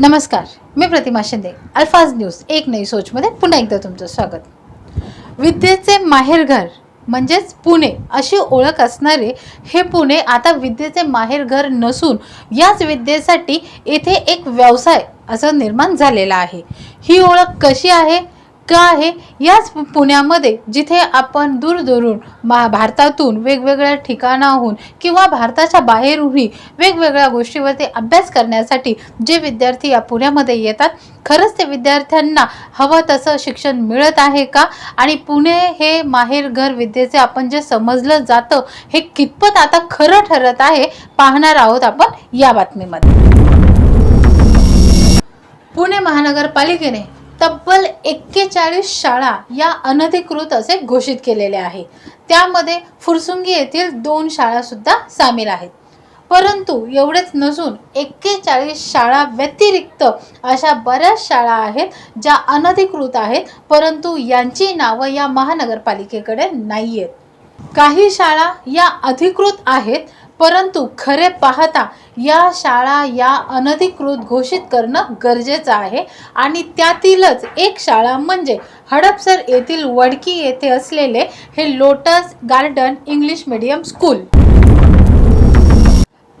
नमस्कार मी प्रतिमा शिंदे अल्फाज न्यूज एक नई सोचमध्ये पुन्हा एकदा तुमचं स्वागत. विद्येचे माहेरघर म्हणजेच पुणे अशी ओळख असणारे हे पुणे आता विद्येचे माहेरघर नसून याच विद्येसाठी येथे एक व्यवसाय असं निर्माण झालेला आहे. ही ओळख कशी आहे? का आहे याच पुण्यामध्ये जिथे आपण दूरदूरून मा भारतातून वेगवेगळ्या ठिकाणाहून किंवा भारताच्या बाहेरूनही वेगवेगळ्या गोष्टीवरती अभ्यास करण्यासाठी जे विद्यार्थी या पुण्यामध्ये येतात खरंच ते विद्यार्थ्यांना हवं तसं शिक्षण मिळत आहे का? आणि पुणे हे माहेरघर विद्येचे आपण जे समजलं जातं हे कितपत आता खरं ठरत आहे पाहणार आहोत आपण या बातमीमध्ये. पुणे महानगरपालिकेने तब्बल एक्केचाळीस शाळा या अनधिकृत असे घोषित केलेले आहे. त्यामध्ये फुरसुंगी येथील दोन शाळासुद्धा सामील आहेत. परंतु एवढेच नसून एक्केचाळीस शाळा व्यतिरिक्त अशा बऱ्याच शाळा आहेत ज्या अनधिकृत आहेत परंतु यांची नावं या महानगरपालिकेकडे नाही आहेत काही शाळा या अधिकृत आहेत परंतु खरे पाहता या शाळा या अनधिकृत घोषित करणं गरजेचं आहे. आणि त्यातीलच एक शाळा म्हणजे हडपसर येथील वडकी येथे असलेले हे lotus garden English medium school.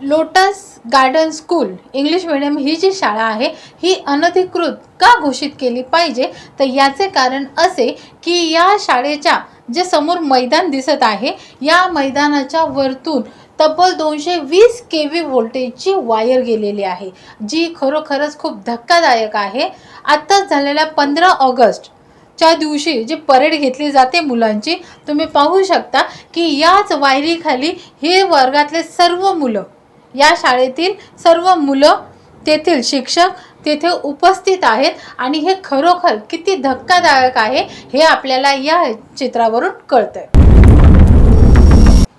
Lotus garden school English medium ही जी शाळा आहे ही अनधिकृत का घोषित केली पाहिजे? तर याचे कारण असे की या शाळेच्या जे समोर मैदान दिसत आहे या मैदानाच्या वरतून तब्बल दोनशे वीस के व्ही व्होल्टेजची वायर गेलेली आहे जी खरोखरच खूप धक्कादायक आहे. आत्ताच झालेल्या पंधरा ऑगस्ट च्या दिवशी जी परेड घेतली जाते मुलांची तुम्ही पाहू शकता की याच वायरीखाली हे वर्गातले सर्व मुलं या शाळेतील सर्व मुलं तेथील शिक्षक तेथे उपस्थित आहेत आणि हे खरोखर किती धक्कादायक आहे हे आपल्याला या चित्रावरून कळतंय.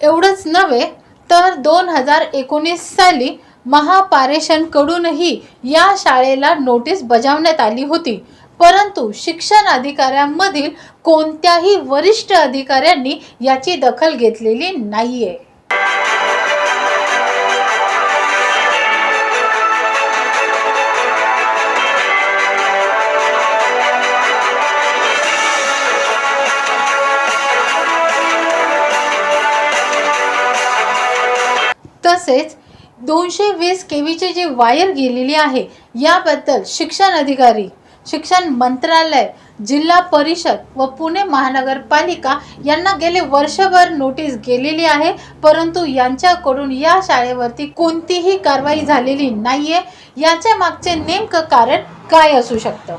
एवढंच नव्हे तर दोन हजार एकोणीस साली महापारेषणकडूनही या शाळेला नोटीस बजावण्यात आली होती. परंतु शिक्षण अधिकाऱ्यांमधील कोणत्याही वरिष्ठ अधिकाऱ्यांनी याची दखल घेतलेली नाहीये. तसेच दोनशे वीस केवीची जी वायर गेलेली आहे याबद्दल शिक्षण अधिकारी शिक्षण मंत्रालय जिल्हा परिषद व पुणे महानगरपालिका यांना गेले वर्षभर नोटीस गेलेली आहे परंतु यांच्याकडून या शाळेवरती कोणतीही कारवाई झालेली नाहीये. याच्या मागचे नेमकं कारण काय असू शकतं?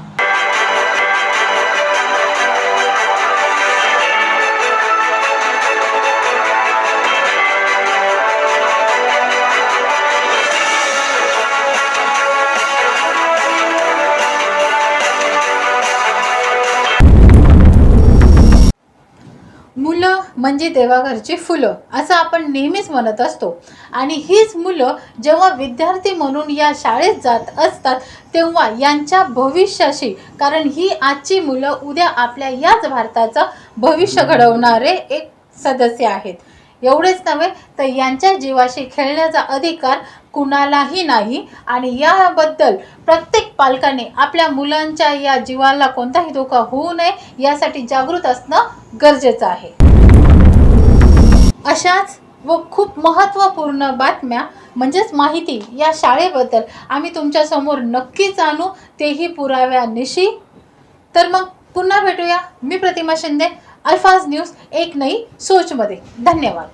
मुलं म्हणजे देवाघरची फुलं असं आपण नेहमीच म्हणत असतो. आणि हीच मुलं जेव्हा विद्यार्थी म्हणून या शाळेत जात असतात तेव्हा यांच्या भविष्याशी कारण ही आजची मुलं उद्या आपल्या याच भारताचं भविष्य घडवणारे एक सदस्य आहेत. एवढेच नव्हे तर यांच्या जीवाशी खेळण्याचा अधिकार कुणालाही नाही. आणि याबद्दल प्रत्येक पालकाने आपल्या मुलांच्या या जीवाला कोणताही धोका होऊ नये यासाठी जागृत असणं गरजेचं आहे. अशाच व खूप महत्त्वपूर्ण बातम्या म्हणजेच माहिती या शाळेबद्दल आम्ही तुमच्यासमोर नक्कीच आणू तेही पुराव्यानिशी. तर मग पुन्हा भेटूया. मी प्रतिमा शिंदे. अल्फाज न्यूज एक नई सोचमध्ये धन्यवाद.